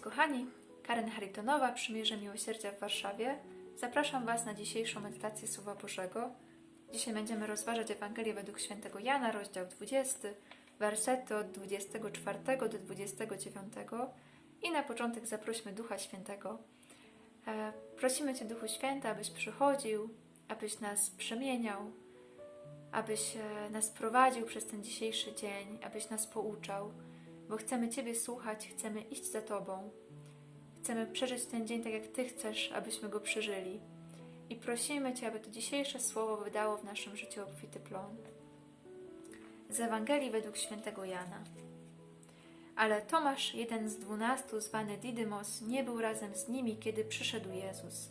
kochani, Karen Haritonowa, Przymierze Miłosierdzia w Warszawie. Zapraszam Was na dzisiejszą medytację Słowa Bożego. Dzisiaj będziemy rozważać Ewangelię według świętego Jana, rozdział 20, wersety od 24 do 29. I na początek zaprośmy Ducha Świętego. E, Prosimy Cię, Duchu Święty, abyś przychodził, abyś nas przemieniał, abyś e, nas prowadził przez ten dzisiejszy dzień, abyś nas pouczał, bo chcemy Ciebie słuchać, chcemy iść za Tobą. Chcemy przeżyć ten dzień tak, jak Ty chcesz, abyśmy go przeżyli. I prosimy Cię, aby to dzisiejsze słowo wydało w naszym życiu obfity plon. Z Ewangelii według świętego Jana. Ale Tomasz, jeden z dwunastu, zwany Didymos, nie był razem z nimi, kiedy przyszedł Jezus.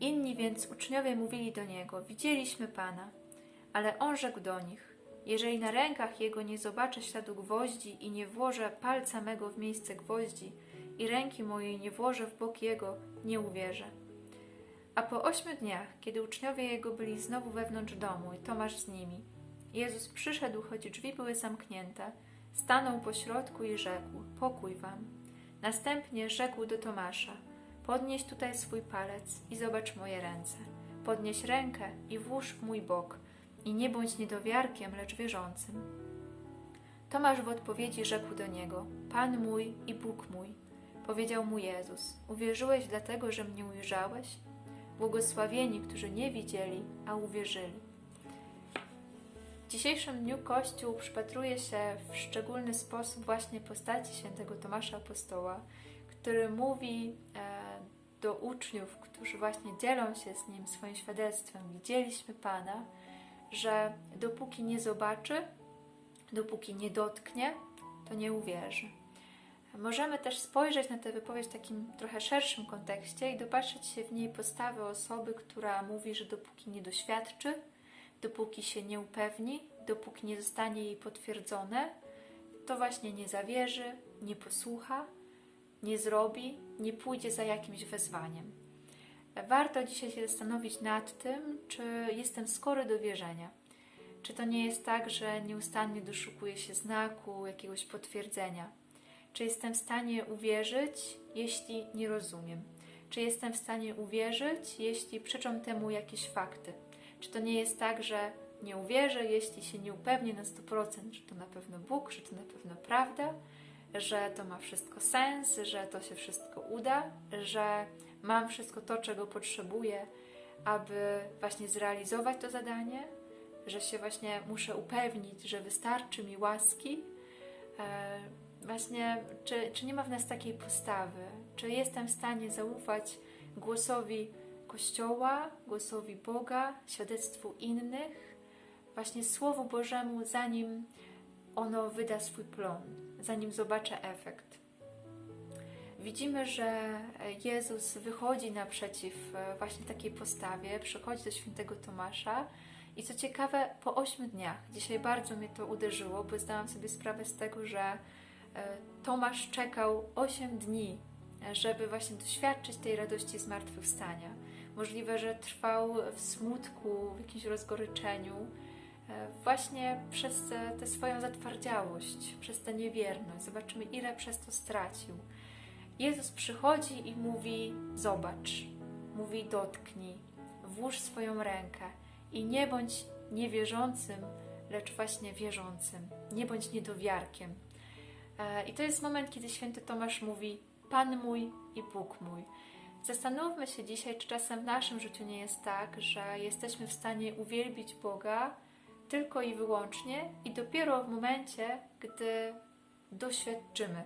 Inni więc uczniowie mówili do niego: Widzieliśmy Pana. Ale on rzekł do nich: Jeżeli na rękach jego nie zobaczę śladu gwoździ i nie włożę palca mego w miejsce gwoździ i ręki mojej nie włożę w bok jego, nie uwierzę. A po ośmiu dniach, kiedy uczniowie jego byli znowu wewnątrz domu i Tomasz z nimi, Jezus przyszedł, choć drzwi były zamknięte, stanął pośrodku i rzekł: Pokój wam. Następnie rzekł do Tomasza: Podnieś tutaj swój palec i zobacz moje ręce. Podnieś rękę i włóż w mój bok i nie bądź niedowiarkiem, lecz wierzącym. Tomasz w odpowiedzi rzekł do niego: Pan mój i Bóg mój. Powiedział mu Jezus: Uwierzyłeś dlatego, że mnie ujrzałeś? Błogosławieni, którzy nie widzieli, a uwierzyli. W dzisiejszym dniu Kościół przypatruje się w szczególny sposób właśnie postaci świętego Tomasza Apostoła, który mówi e, do uczniów, którzy właśnie dzielą się z nim swoim świadectwem. Widzieliśmy Pana, że dopóki nie zobaczy, dopóki nie dotknie, to nie uwierzy. Możemy też spojrzeć na tę wypowiedź w takim trochę szerszym kontekście i dopatrzyć się w niej postawy osoby, która mówi, że dopóki nie doświadczy, dopóki się nie upewni, dopóki nie zostanie jej potwierdzone, to właśnie nie zawierzy, nie posłucha, nie zrobi, nie pójdzie za jakimś wezwaniem. Warto dzisiaj się zastanowić nad tym, czy jestem skory do wierzenia. Czy to nie jest tak, że nieustannie doszukuję się znaku, jakiegoś potwierdzenia? Czy jestem w stanie uwierzyć, jeśli nie rozumiem? Czy jestem w stanie uwierzyć, jeśli przeczą temu jakieś fakty? Czy to nie jest tak, że nie uwierzę, jeśli się nie upewnię na 100%, że to na pewno Bóg, że to na pewno prawda, że to ma wszystko sens, że to się wszystko uda, że mam wszystko to, czego potrzebuję, aby właśnie zrealizować to zadanie, że się właśnie muszę upewnić, że wystarczy mi łaski. E, właśnie, czy, czy nie ma w nas takiej postawy? Czy jestem w stanie zaufać głosowi Kościoła, głosowi Boga, świadectwu innych, właśnie Słowu Bożemu, zanim ono wyda swój plon, zanim zobaczę efekt? Widzimy, że Jezus wychodzi naprzeciw e, właśnie takiej postawie, przychodzi do świętego Tomasza i co ciekawe, po ośmiu dniach, dzisiaj bardzo mnie to uderzyło, bo zdałam sobie sprawę z tego, że e, Tomasz czekał 8 dni, e, żeby właśnie doświadczyć tej radości zmartwychwstania. Możliwe, że trwał w smutku, w jakimś rozgoryczeniu, właśnie przez tę swoją zatwardziałość, przez tę niewierność. Zobaczymy, ile przez to stracił. Jezus przychodzi i mówi: Zobacz, mówi: Dotknij, włóż swoją rękę i nie bądź niewierzącym, lecz właśnie wierzącym. Nie bądź niedowiarkiem. I to jest moment, kiedy święty Tomasz mówi: Pan mój i Bóg mój. Zastanówmy się dzisiaj, czy czasem w naszym życiu nie jest tak, że jesteśmy w stanie uwielbić Boga tylko i wyłącznie i dopiero w momencie, gdy doświadczymy,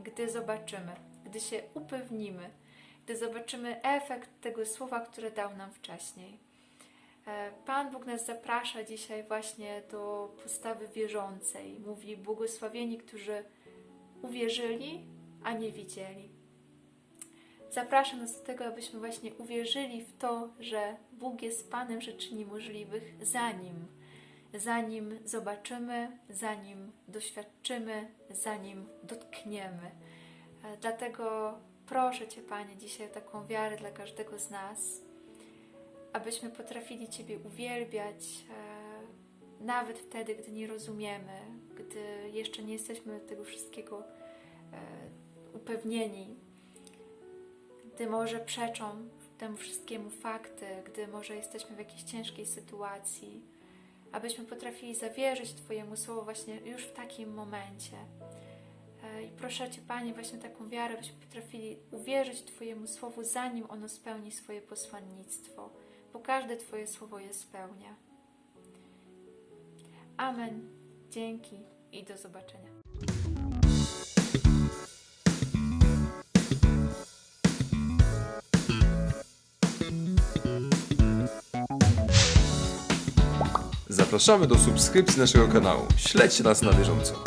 gdy zobaczymy, gdy się upewnimy, gdy zobaczymy efekt tego słowa, które dał nam wcześniej. Pan Bóg nas zaprasza dzisiaj właśnie do postawy wierzącej. Mówi: Błogosławieni, którzy uwierzyli, a nie widzieli. Zaprasza nas do tego, abyśmy właśnie uwierzyli w to, że Bóg jest Panem rzeczy niemożliwych, zanim, zanim zobaczymy, zanim doświadczymy, zanim dotkniemy. Dlatego proszę Cię, Panie, dzisiaj o taką wiarę dla każdego z nas, abyśmy potrafili Ciebie uwielbiać, e, nawet wtedy, gdy nie rozumiemy, gdy jeszcze nie jesteśmy tego wszystkiego e, upewnieni, gdy może przeczą temu wszystkiemu fakty, gdy może jesteśmy w jakiejś ciężkiej sytuacji, abyśmy potrafili zawierzyć Twojemu słowu właśnie już w takim momencie. E, I proszę Cię, Panie, właśnie taką wiarę, byśmy potrafili uwierzyć Twojemu słowu, zanim ono spełni swoje posłannictwo, bo każde Twoje słowo je spełnia. Amen. Dzięki i do zobaczenia. Zapraszamy do subskrypcji naszego kanału. Śledźcie nas na bieżąco.